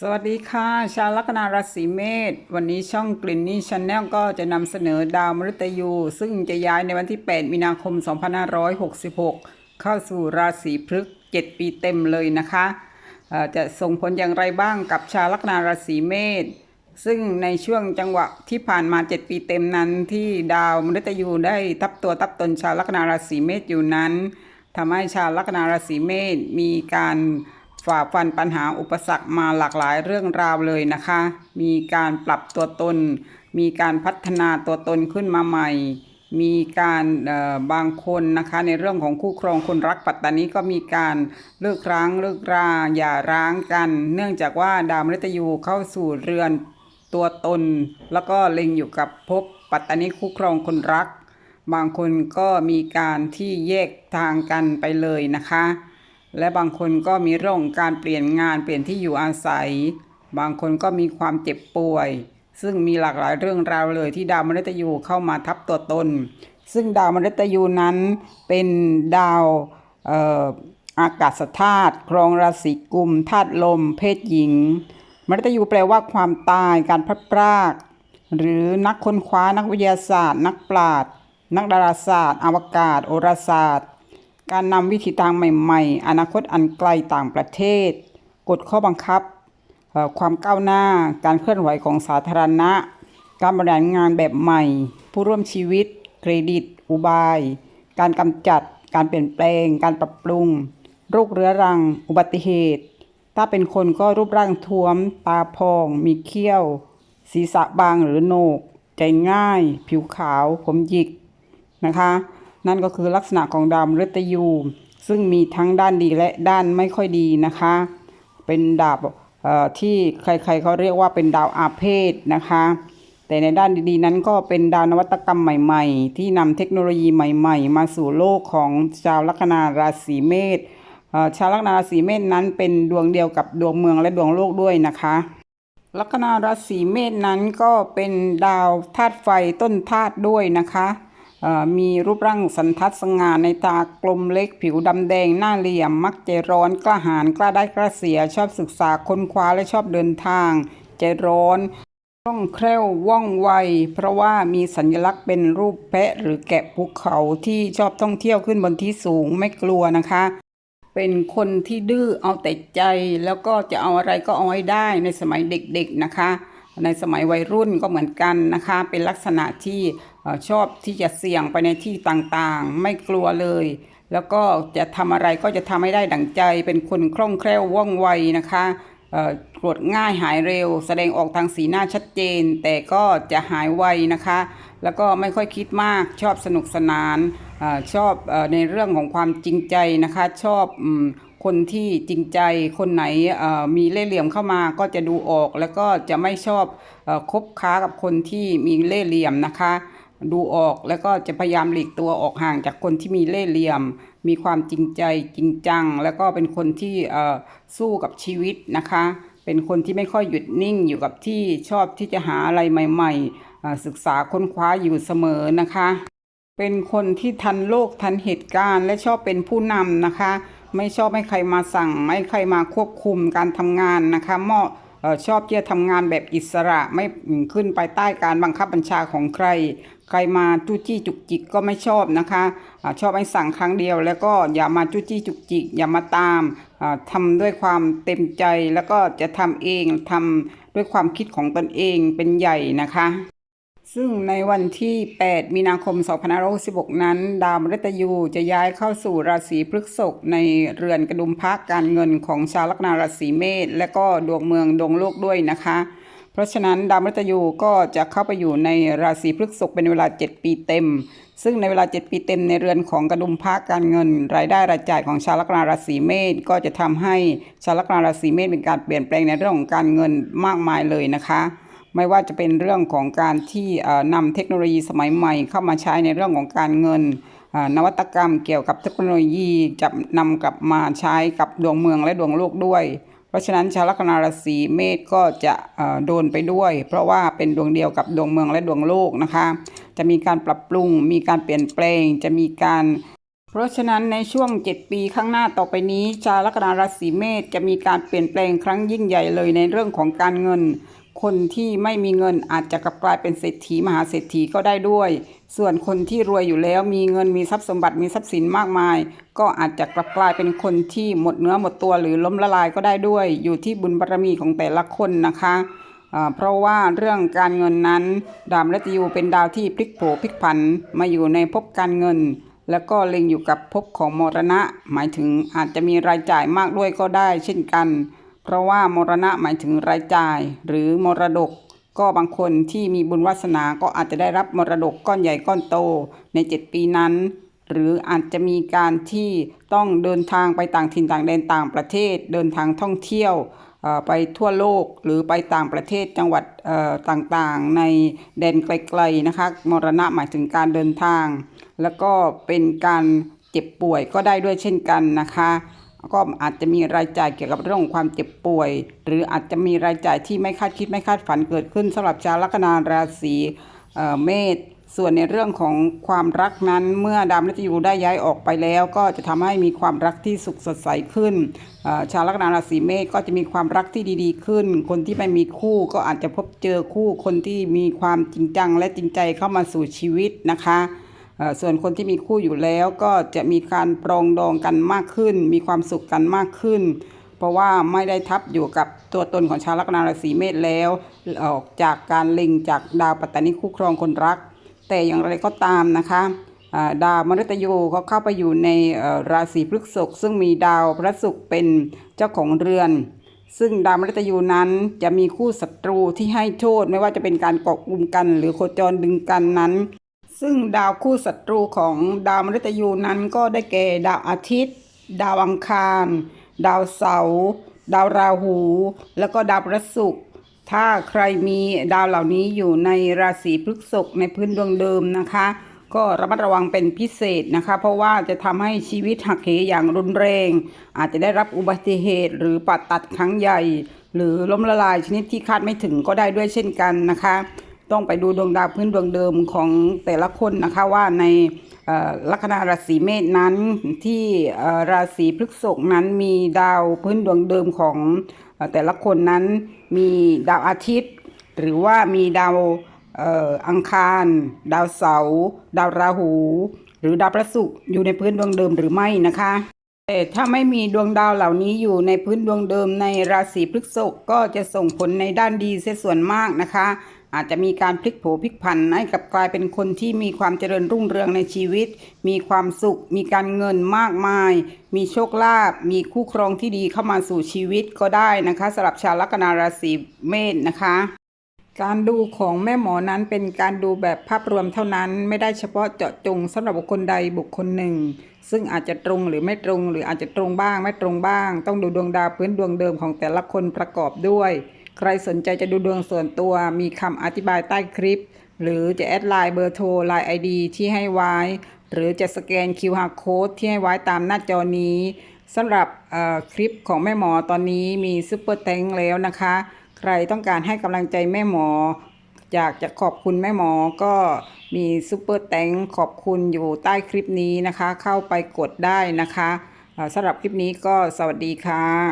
สวัสดีค่ะ ชาวลัคนาราศีเมษวันนี้ช่องกลิ่นนี่ชาแนลก็จะนำเสนอดาวมฤตยู ซึ่งจะย้ายในวันที่ 8 มีนาคม 2566 เข้าสู่ราศีพฤกษ์7ปีเต็มเลยนะคะจะส่งผลอย่างไรบ้างกับชาวลัคนาราศีเมษซึ่งในช่วงจังหวะที่ผ่านมา 7 ปีเต็มนั้นที่ดาวมฤตยูได้ทับตัวทับตนชาวลัคนาราศีเมษอยู่นั้นทำให้ชาวลัคนาราศีเมษมีการ ฝ่าฟันปัญหาอุปสรรคมาหลากหลายเรื่องราวเลยนะคะ มีการปรับตัวตน มีการพัฒนาตัวตนขึ้นมาใหม่ มีการเอ่อบางคนนะคะในเรื่องของคู่ครองคนรักปัตตานีก็มีการเลิกร้างเลิกราอย่าร้างกัน เนื่องจากว่าดาวมฤตยูเข้าสู่เรือนตัวตน แล้วก็เล็งอยู่กับภพปัตตานีคู่ครองคนรัก บางคนก็มีการที่แยกทางกันไปเลยนะคะ และบางคนก็มีเรื่องของการเปลี่ยนงานเปลี่ยนที่อยู่อาศัย บางคนก็มีความเจ็บป่วย ซึ่งมีหลากหลายเรื่องราวเลยที่ดาวมฤตยูเข้ามาทับตัวตน ซึ่งดาวมฤตยูนั้นเป็นดาวเอ่ออากาศธาตุครองราศีกุมธาตุลม เพศหญิง มฤตยูแปลว่าความตายการพลัดพราก หรือนักค้นคว้านักวิทยาศาสตร์ นักปราชญ์นักดาราศาสตร์ อวกาศ โหราศาสตร์ การนำวิธีทางใหม่ ๆ อนาคตอันไกลต่างประเทศ กฎข้อบังคับ ความก้าวหน้า การเคลื่อนไหวของสาธารณะ การบริหารงานแบบใหม่ ผู้ร่วมชีวิต เครดิต อุบาย การกำจัด การเปลี่ยนแปลง การปรับปรุง โรคเรื้อรัง อุบัติเหตุ ถ้าเป็นคนก็รูปร่างท้วม ตาพอง มีเขี้ยว ศีรษะบางหรือโหนก ใจง่าย ผิวขาว ผมหยิกนะคะ นั่นก็คือลักษณะของดาวมฤตยู ซึ่งมีทั้งด้านดีและด้านไม่ค่อยดีนะคะ เป็นดาวที่ใครๆเขาเรียกว่าเป็นดาวอาเพศนะคะ แต่ในด้านดีๆนั้นก็เป็นดาวนวัตกรรมใหม่ ๆ ที่นำเทคโนโลยีใหม่ ๆ มาสู่โลกของชาวลัคนาราศีเมษชาวลัคนาราศีเมษนั้นเป็นดวงเดียวกับดวงเมืองและดวงโลกด้วยนะคะลัคนาราศีเมษนั้นก็เป็นดาวธาตุไฟต้นธาตุด้วยนะคะ มีรูปร่างสันทัดสง่าในตากลมเล็กผิวดำแดงหน้าเหลี่ยม มักใจร้อนกล้าหาญกล้าได้กล้าเสีย ชอบศึกษาค้นคว้าและชอบเดินทาง ใจร้อนคล่องแคล่วว่องไว เพราะว่ามีสัญลักษณ์เป็นรูปแพะหรือแกะภูเขาที่ชอบท่องเที่ยวขึ้นบนที่สูงไม่กลัวนะคะ เป็นคนที่ดื้อเอาแต่ใจแล้วก็จะเอาอะไรก็เอาให้ได้ในสมัยเด็กๆนะคะ ในสมัยวัยรุ่นก็เหมือนกันนะคะ เป็นลักษณะที่ชอบที่จะเสี่ยงไปในที่ต่างๆ ไม่กลัวเลย แล้วก็จะทำอะไรก็จะทำให้ได้ดั่งใจ เป็นคนคล่องแคล่วว่องไวนะคะเอ่อตรวจง่ายหายเร็ว แสดงออกทางสีหน้าชัดเจน แต่ก็จะหายไวนะคะ แล้วก็ไม่ค่อยคิดมากชอบสนุกสนานอชอบอในเรื่องของความจริงใจนะคะ ชอบ คนที่จริงใจคนไหนมีเล่ห์เหลี่ยมเข้ามาก็จะดูออก แล้วก็จะไม่ชอบอคบค้ากับคนที่มีเล่ห์เหลี่ยมนะคะ ดูออกแล้วก็จะพยายามหลีกตัวออกห่างจากคนที่มีเล่ห์เหลี่ยม มีความจริงใจจริงจัง แล้วก็เป็นคนที่สู้กับชีวิตนะคะ เป็นคนที่ไม่ค่อยหยุดนิ่งอยู่กับที่ชอบที่จะหาอะไรใหม่ ๆ ศึกษาค้นคว้าอยู่เสมอนะคะ เป็นคนที่ทันโลกทันเหตุการณ์ และชอบเป็นผู้นำนะคะ ไม่ชอบให้ใครมาสั่ง ไม่ใครมาควบคุมการทำงานนะคะเหมาะเอ่อชอบที่จะทำงานแบบอิสระไม่ขึ้นไปใต้การบังคับบัญชาของใคร ใครมาจู้จี้จุกจิกก็ไม่ชอบนะคะอชอบให้สั่งครั้งเดียว แล้วก็อย่ามาจู้จี้จุกจิก อย่ามาตามอ่าทำด้วยความเต็มใจแล้วก็จะทำเองทำด้วยความคิดของตนเองเป็นใหญ่นะคะ ซึ่งในวันที่ 8 มีนาคม 2566 นั้น ดาวมฤตยูจะย้ายเข้าสู่ราศีพฤษภในเรือนกระดุมพักการเงินของชาวลัคนาราศีเมษและก็ดวงเมืองดวงโลกด้วยนะคะ เพราะฉะนั้นดาวมฤตยูก็จะเข้าไปอยู่ในราศีพฤษภเป็นเวลา 7 ปีเต็ม ซึ่งในเวลา 7 ปีเต็มในเรือนของกระดุมพักการเงิน รายได้รายจ่ายของชาวลัคนาราศีเมษก็จะทำให้ชาวลัคนาราศีเมษเป็นการเปลี่ยนแปลงในเรื่องของการเงินมากมายเลยนะคะ ไม่ว่าจะเป็นเรื่องของการที่นำเทคโนโลยีสมัยใหม่ เข้ามาใช้ในเรื่องของการเงินนวัตกรรมเกี่ยวกับเทคโนโลยีจะนำกลับมาใช้กับดวงเมืองและดวงโลกด้วย เพราะฉะนั้นชาวลัคนาราศีเมษก็จะโดนไปด้วย เพราะว่าเป็นดวงเดียวกับดวงเมืองและดวงโลกนะคะ จะมีการปรับปรุง มีการเปลี่ยนแปลง จะมีการ เพราะฉะนั้นในช่วง 7 ปีข้างหน้าต่อไปนี้ ชาวลัคนาราศีเมษจะมีการเปลี่ยนแปลงครั้งยิ่งใหญ่เลยในเรื่องของการเงิน คนที่ไม่มีเงินอาจจะกลับกลายเป็นเศรษฐีมหาเศรษฐีก็ได้ด้วย ส่วนคนที่รวยอยู่แล้วมีเงินมีทรัพย์สมบัติมีทรัพย์สินมากมาย ก็อาจจะกลับกลายเป็นคนที่หมดเนื้อหมดตัวหรือล้มละลายก็ได้ด้วย อยู่ที่บุญบารมีของแต่ละคนนะคะเพราะว่าเรื่องการเงินนั้น ดาวมฤตยูเป็นดาวที่พลิกโผพลิกผันมาอยู่ในภพการเงิน แล้วก็เล็งอยู่กับภพของมรณะ หมายถึงอาจจะมีรายจ่ายมากด้วยก็ได้ เช่นกัน เพราะว่ามรณะหมายถึงรายจ่าย หรือมรดก ก็บางคนที่มีบุญวาสนาก็อาจจะได้รับมรดกก้อนใหญ่ก้อนโตใน 7 ปีนั้น หรืออาจจะมีการที่ต้องเดินทางไปต่างถิ่นต่างแดนต่างประเทศ เดินทางท่องเที่ยวไปทั่วโลกหรือไปต่างประเทศจังหวัดต่างๆ ในแดนไกลๆนะคะมรณะหมายถึงการเดินทาง แล้วก็เป็นการเจ็บป่วยก็ได้ด้วยเช่นกันนะคะ ก็อาจจะมีรายจ่ายเกี่ยวกับเรื่องของความเจ็บป่วย หรืออาจจะมีรายจ่ายที่ไม่คาดคิดไม่คาดฝันเกิดขึ้นสำหรับชาวลัคนาราศีเมษส่วนในเรื่องของความรักนั้นเมื่อดาวมฤตยูได้ย้ายออกไปแล้ว ก็จะทำให้มีความรักที่สุขสดใสขึ้น ชาวลัคนาราศีเมษก็จะมีความรักที่ดีๆ ขึ้น คนที่ไม่มีคู่ก็อาจจะพบเจอคู่คนที่มีความจริงจังและจริงใจเข้ามาสู่ชีวิตนะคะ ส่วนคนที่มีคู่อยู่แล้วก็จะมีการปรองดองกันมากขึ้น มีความสุขกันมากขึ้น เพราะว่าไม่ได้ทับอยู่กับตัวตนของชาวลัคนาราศีเมษแล้ว ออกจากการเล็งจากดาวปัตตานิคู่ครองคนรัก แต่อย่างไรก็ตามนะคะดาวมฤตยูก็เข้าไปอยู่ในราศีพฤษภซึ่งมีดาวพระศุกร์เป็นเจ้าของเรือน ซึ่งดาวมฤตยูนั้นจะมีคู่ศัตรูที่ให้โทษไม่ว่าจะเป็นการเกาะกลุ่มกัน หรือโคจรดึงกันนั้น ซึ่งดาวคู่ศัตรูของดาวมฤตยูนั้นก็ได้แก่ดาวอาทิตย์ ดาวอังคาร ดาวเสาร์ดาวราหู แล้วก็ดาวพฤศุกร์ถ้าใครมีดาวเหล่านี้อยู่ในราศีพฤษภในพื้นดวงเดิมนะคะ ก็ระมัดระวังเป็นพิเศษนะคะ เพราะว่าจะทำให้ชีวิตหักเหอย่างรุนแรง อาจจะได้รับอุบัติเหตุ หรือปัดตัดครั้งใหญ่ หรือล้มละลายชนิดที่คาดไม่ถึงก็ได้ด้วยเช่นกันนะคะ ต้องไปดูดวงดาวพื้นดวงเดิมของแต่ละคนนะคะว่าในลัคนาราศีเมษนั้นที่ราศีพฤษภนั้นมีดาวพื้นดวงเดิมของแต่ละคนนั้นมีดาวอาทิตย์ หรือว่ามีดาวอังคาร ดาวเสาร์ดาวราหู หรือดาวพระศุกร์อยู่ในพื้นดวงเดิมหรือไม่นะคะแต่ถ้าไม่มีดวงดาวเหล่านี้อยู่ในพื้นดวงเดิมในราศีพฤษภก็จะส่งผลในด้านดีเสียส่วนมากนะคะ อาจจะมีการพลิกโผพลิกผันให้กับกลายเป็นคนที่มีความเจริญรุ่งเรืองในชีวิต มีความสุข มีการเงินมากมาย มีโชคลาภมีคู่ครองที่ดีเข้ามาสู่ชีวิตก็ได้นะคะสำหรับชาวลัคนาราศีเมษนะคะการดูของแม่หมอนั้นเป็นการดูแบบภาพรวมเท่านั้น ไม่ได้เฉพาะเจาะจงสำหรับบุคคลใดบุคคลหนึ่ง ซึ่งอาจจะตรงหรือไม่ตรง หรืออาจจะตรงบ้าง ไม่ตรงบ้าง ต้องดูดวงดาวพื้นดวงเดิมของแต่ละคนประกอบด้วย ใครสนใจจะดูดวงส่วนตัวมีคำอธิบายใต้คลิป หรือจะแอดไลน์เบอร์โทรไลน์ไอดีที่ให้ไว้ หรือจะสแกน QR Code ที่ให้ไว้ตามหน้าจอนี้สำหรับคลิปของแม่หมอตอนนี้มีซุปเปอร์แตงแล้วนะคะ ใครต้องการให้กำลังใจแม่หมออยากจะขอบคุณแม่หมอก็มีซุปเปอร์แตงขอบคุณอยู่ใต้คลิปนี้นะคะ เข้าไปกดได้นะคะสำหรับคลิปนี้ก็สวัสดีค่ะ